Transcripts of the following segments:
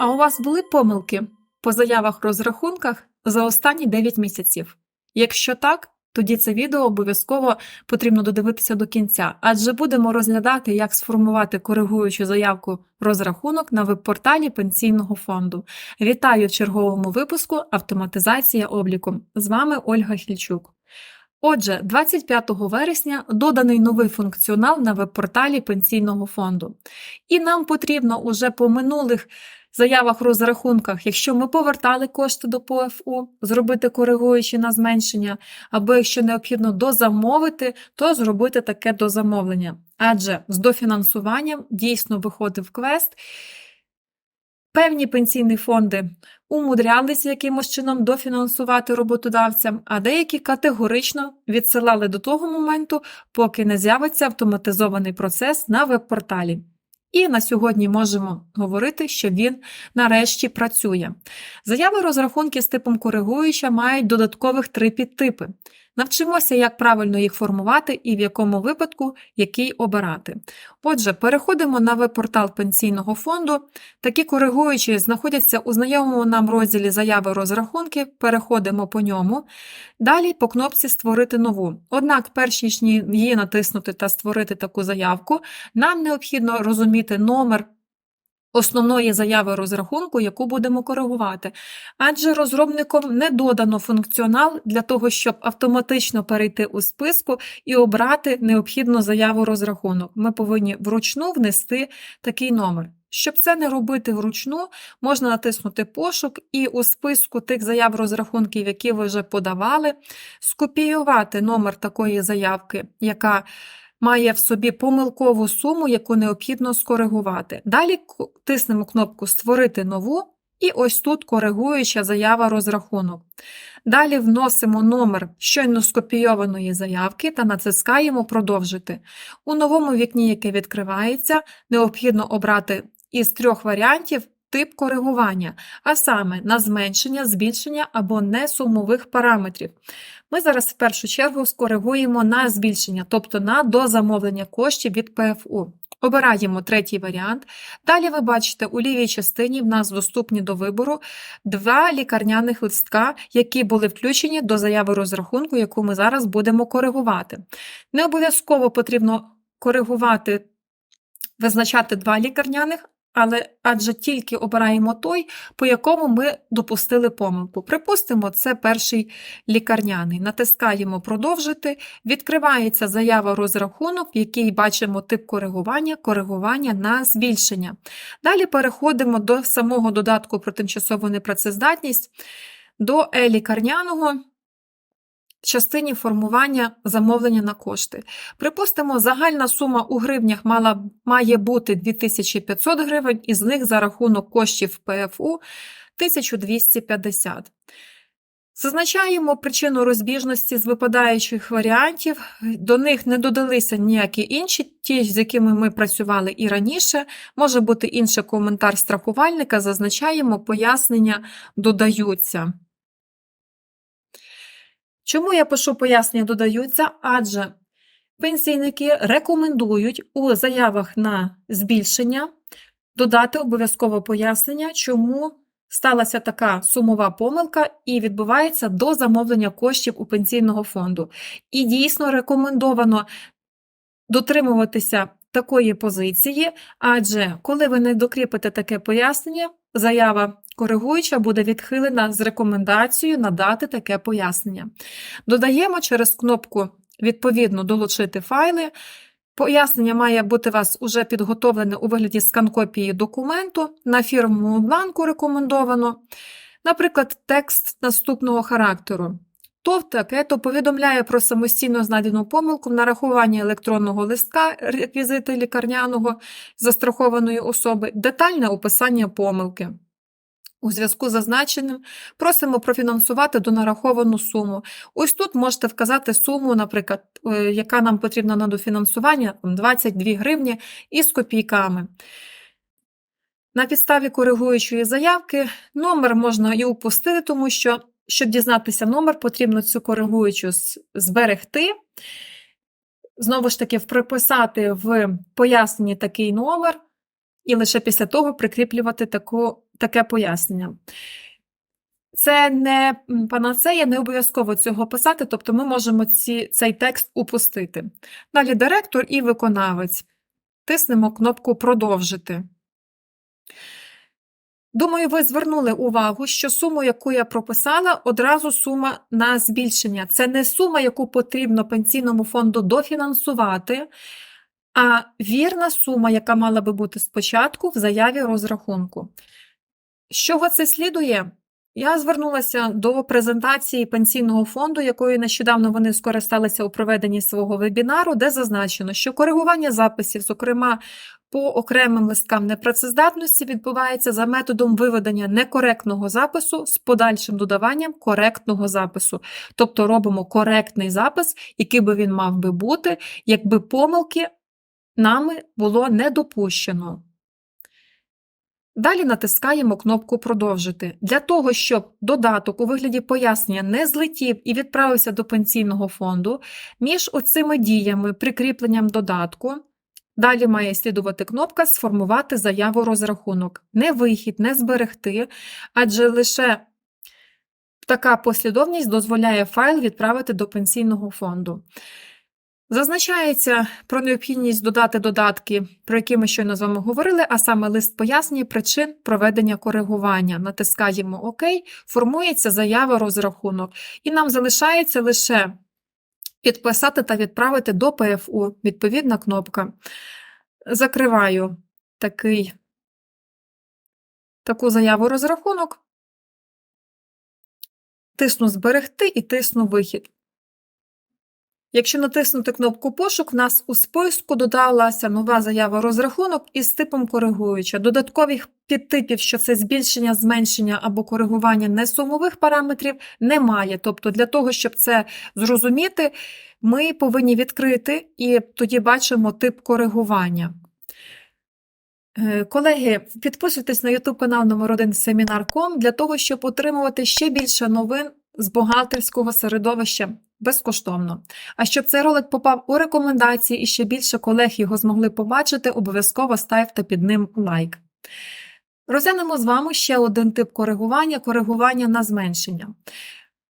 А у вас були помилки по заявах розрахунках за останні 9 місяців? Якщо так, тоді це відео обов'язково потрібно додивитися до кінця, адже будемо розглядати, як сформувати коригуючу заявку розрахунок на веб-порталі пенсійного фонду. Вітаю в черговому випуску Автоматизація обліку. З вами Ольга Хільчук. Отже, 25 вересня доданий новий функціонал на веб-порталі пенсійного фонду. І нам потрібно уже по минулих заявах розрахунках, якщо ми повертали кошти до ПФУ, зробити коригуючи на зменшення, або якщо необхідно дозамовити, то зробити таке дозамовлення. Адже з дофінансуванням дійсно виходив квест. Певні пенсійні фонди умудрялися якимось чином дофінансувати роботодавцям, а деякі категорично відсилали до того моменту, поки не з'явиться автоматизований процес на веб-порталі. І на сьогодні можемо говорити, що він нарешті працює. Заяви розрахунки з типом коригуюча мають додаткових три підтипи. Навчимося, як правильно їх формувати і в якому випадку який обирати. Отже, переходимо на веб-портал пенсійного фонду. Такі коригуючі знаходяться у знайомому нам розділі заяви розрахунки, переходимо по ньому. Далі по кнопці Створити нову. Однак, перш ніж її натиснути та створити таку заявку, нам необхідно розуміти номер основної заяви розрахунку, яку будемо коригувати. Адже розробником не додано функціонал для того, щоб автоматично перейти у списку і обрати необхідну заяву розрахунок. Ми повинні вручну внести такий номер. Щоб це не робити вручну, можна натиснути пошук і у списку тих заяв розрахунків, які ви вже подавали, скопіювати номер такої заявки, яка має в собі помилкову суму, яку необхідно скоригувати. Далі тиснемо кнопку Створити нову. І ось тут коригуюча заява розрахунок. Далі вносимо номер щойно скопійованої заявки та натискаємо Продовжити. У новому вікні, яке відкривається, необхідно обрати із трьох варіантів тип коригування, а саме на зменшення, збільшення або несумових параметрів. Ми зараз в першу чергу скоригуємо на збільшення, тобто на дозамовлення коштів від ПФУ. Обираємо третій варіант. Далі ви бачите, у лівій частині в нас доступні до вибору два лікарняних листка, які були включені до заяви розрахунку, яку ми зараз будемо коригувати. Не обов'язково потрібно коригувати, визначати два лікарняних, але адже тільки обираємо той, по якому ми допустили помилку. Припустимо, це перший лікарняний. Натискаємо Продовжити, відкривається заява розрахунок, в якій бачимо тип коригування, коригування на збільшення. Далі переходимо до самого додатку про тимчасову непрацездатність, до е-лікарняного частині формування замовлення на кошти. Припустимо, загальна сума у гривнях мала, має бути 2500 гривень, із них за рахунок коштів ПФУ 1250. Зазначаємо причину розбіжності з випадаючих варіантів, до них не додалися ніякі інші, ті, з якими ми працювали і раніше. Може бути інший коментар страхувальника, зазначаємо, пояснення додаються. Чому я пишу пояснення додаються? Адже пенсійники рекомендують у заявах на збільшення додати обов'язково пояснення, чому сталася така сумова помилка і відбувається до замовлення коштів у пенсійного фонду. І дійсно рекомендовано дотримуватися такої позиції, адже коли ви не докріпите таке пояснення, заява коригуюча буде відхилена з рекомендацією надати таке пояснення. Додаємо через кнопку Відповідно долучити файли. Пояснення має бути у вас уже підготовлене у вигляді скан-копії документу, на фірмовому бланку рекомендовано. Наприклад, текст наступного характеру. ТОВ таке то повідомляє про самостійно знайдену помилку в нарахуванні електронного листка реквізити лікарняного застрахованої особи, детальне описання помилки. У зв'язку з зазначеним просимо профінансувати донараховану суму. Ось тут можете вказати суму, наприклад, е, яка нам потрібна на дофінансування 22 гривні із копійками. На підставі коригуючої заявки номер можна і упустити, тому що, щоб дізнатися номер, потрібно цю коригуючу зберегти знову ж таки приписати в поясненні такий номер, і лише після того прикріплювати таку, таке пояснення. Це не панацея, не обов'язково цього писати, тобто ми можемо ці, цей текст упустити. Далі директор і виконавець. Тиснемо кнопку Продовжити. Думаю, ви звернули увагу, що суму, яку я прописала, одразу сума на збільшення. Це не сума, яку потрібно пенсійному фонду дофінансувати, а вірна сума, яка мала би бути спочатку в заяві розрахунку. З чого це слідує? Я звернулася до презентації пенсійного фонду, якою нещодавно вони скористалися у проведенні свого вебінару, де зазначено, що коригування записів, зокрема по окремим листкам непрацездатності, відбувається за методом виведення некоректного запису з подальшим додаванням коректного запису. Тобто робимо коректний запис, який би він мав би бути, якби помилки нами було не допущено. Далі натискаємо кнопку Продовжити. Для того, щоб додаток у вигляді пояснення не злетів і відправився до пенсійного фонду, між оцими діями, прикріпленням додатку, далі має слідувати кнопка Сформувати заяву розрахунок. Не вихід, не зберегти, адже лише така послідовність дозволяє файл відправити до пенсійного фонду. Зазначається про необхідність додати додатки, про які ми щойно з вами говорили, а саме лист пояснює причин проведення коригування. Натискаємо ОК, формується заява розрахунок, і нам залишається лише підписати та відправити до ПФУ. Відповідна кнопка. Закриваю такий, таку заяву розрахунок, тисну Зберегти і тисну Вихід. Якщо натиснути кнопку Пошук, в нас у списку додалася нова заява розрахунок із типом коригуюча. Додаткових підтипів, що це збільшення, зменшення або коригування несумових параметрів, немає. Тобто, для того, щоб це зрозуміти, ми повинні відкрити і тоді бачимо тип коригування. Е, Колеги, підписуйтесь на YouTube канал номер 1 Семінар.com для того, щоб отримувати ще більше новин з бухгалтерського середовища безкоштовно. А щоб цей ролик попав у рекомендації і ще більше колег його змогли побачити, обов'язково ставте під ним лайк. Розглянемо з вами ще один тип коригування коригування на зменшення.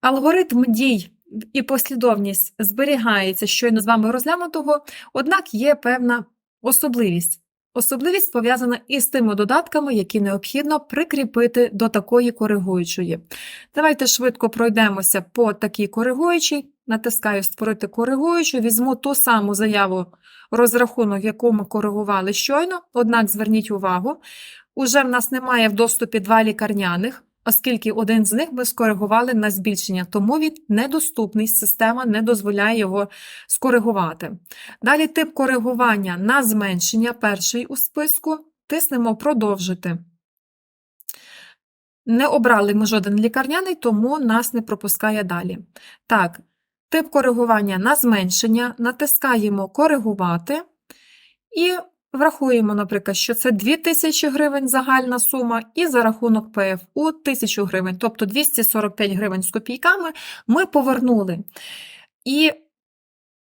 Алгоритм дій і послідовність зберігається щойно з вами розглянутого, однак є певна особливість. Особливість пов'язана із тими додатками, які необхідно прикріпити до такої коригуючої. Давайте швидко пройдемося по такій коригуючій. Натискаю Створити коригуючу, візьму ту саму заяву розрахунок, яку ми коригували щойно, однак зверніть увагу, уже в нас немає в доступі два лікарняних, оскільки один з них ми скоригували на збільшення, тому він недоступний, система не дозволяє його скоригувати. Далі тип коригування на зменшення, перший у списку, тиснемо Продовжити. Не обрали ми жоден лікарняний, тому нас не пропускає далі. Так, тип коригування на зменшення, натискаємо Коригувати і врахуємо, наприклад, що це 2000 гривень загальна сума, і за рахунок ПФУ 1000 гривень, тобто 245 гривень з копійками ми повернули. І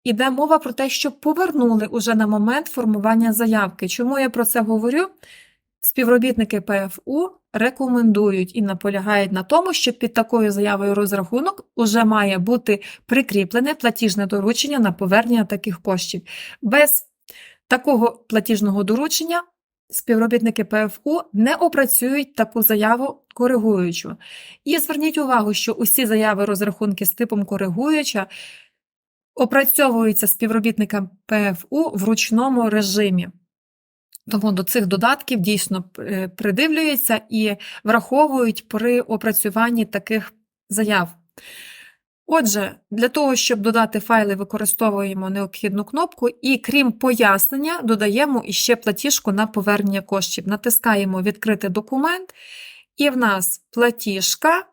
Іде мова про те, що повернули уже на момент формування заявки. Чому я про це говорю? Співробітники ПФУ рекомендують і наполягають на тому, що під такою заявою розрахунок уже має бути прикріплене платіжне доручення на повернення таких коштів. Без такого платіжного доручення співробітники ПФУ не опрацюють таку заяву коригуючу. І зверніть увагу, що усі заяви розрахунки з типом коригуюча опрацьовуються співробітникам ПФУ в ручному режимі. Тому до цих додатків дійсно е, придивлюються і враховують при опрацюванні таких заяв. Отже, для того, щоб додати файли, використовуємо необхідну кнопку і, крім пояснення, додаємо іще платіжку на повернення коштів. Натискаємо Відкрити документ, і в нас платіжка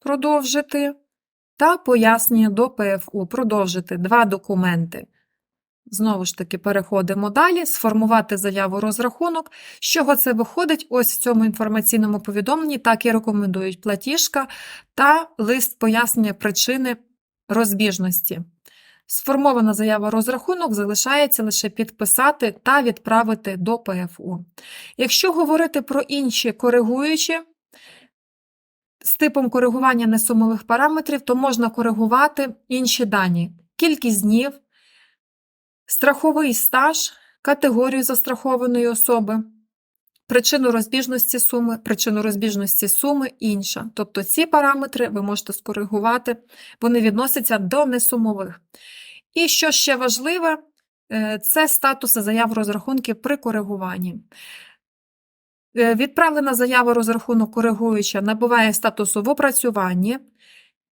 продовжити та пояснення до ПФУ. Продовжити два документи. Знову ж таки, переходимо далі, сформувати заяву розрахунок. З чого це виходить? Ось в цьому інформаційному повідомленні так і рекомендують платіжка та лист пояснення причини розбіжності. Сформована заява розрахунок залишається лише підписати та відправити до ПФУ. Якщо говорити про інші коригуючі, з типом коригування несумових параметрів, то можна коригувати інші дані: кількість днів, страховий стаж, категорію застрахованої особи, причину розбіжності суми, причину розбіжності суми інша. Тобто ці параметри ви можете скоригувати, вони відносяться до несумових. І що ще важливе, е, це статуси заяв розрахунків при коригуванні. Е, Відправлена заява розрахунок коригуюча набуває статусу в опрацюванні.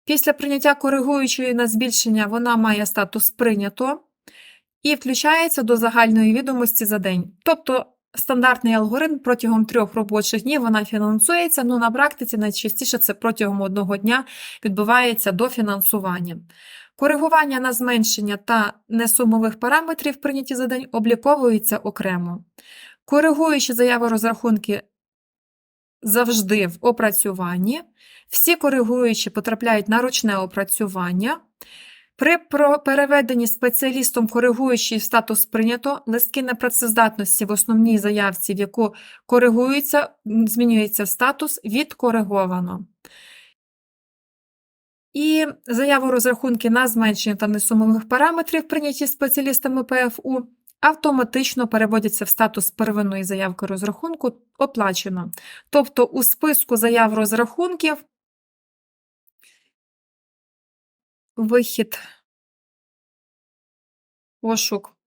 Після прийняття коригуючої на збільшення вона має статус прийнято і включається до загальної відомості за день. Тобто стандартний алгоритм протягом трьох робочих днів вона фінансується, ну на практиці найчастіше це протягом одного дня відбувається до фінансування. Коригування на зменшення та несумових параметрів прийняті за день обліковуються окремо. Коригуючі заяви розрахунки завжди в опрацюванні. Всі коригуючі потрапляють на ручне опрацювання. При переведенні спеціалістом коригуючий в статус прийнято, листки непрацездатності в основній заявці, в яку коригується, змінюється статус відкориговано. І заяву розрахунки на зменшення та несумових параметрів, прийняті спеціалістами ПФУ, автоматично переводяться в статус первинної заявки розрахунку оплачено. Тобто у списку заяв розрахунків вихід, пошук.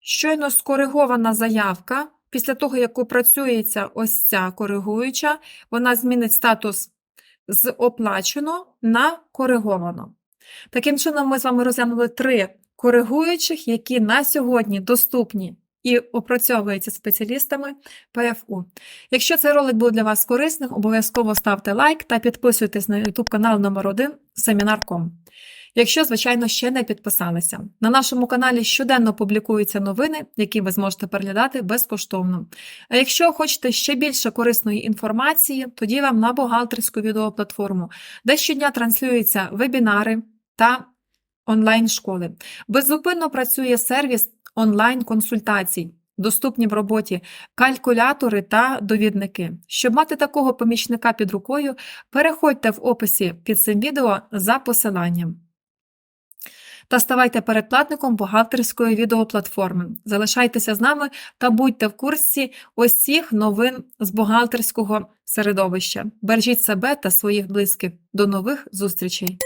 Щойно скоригована заявка, після того, як опрацюється ось ця коригуюча, вона змінить статус з оплачено на кориговано. Таким чином, ми з вами розглянули три коригуючих, які на сьогодні доступні і опрацьовуються спеціалістами ПФУ. Якщо цей ролик був для вас корисним, обов'язково ставте лайк та підписуйтесь на YouTube канал номер 1 Семінар.ком. Якщо, звичайно, ще не підписалися. На нашому каналі щоденно публікуються новини, які ви зможете переглядати безкоштовно. А якщо хочете ще більше корисної інформації, тоді вам на бухгалтерську відеоплатформу, де щодня транслюються вебінари та онлайн-школи. Беззупинно працює сервіс онлайн-консультацій. Доступні в роботі калькулятори та довідники. Щоб мати такого помічника під рукою, переходьте в описі під цим відео за посиланням. Та ставайте передплатником бухгалтерської відеоплатформи. Залишайтеся з нами та будьте в курсі усіх новин з бухгалтерського середовища. Бережіть себе та своїх близьких. До нових зустрічей!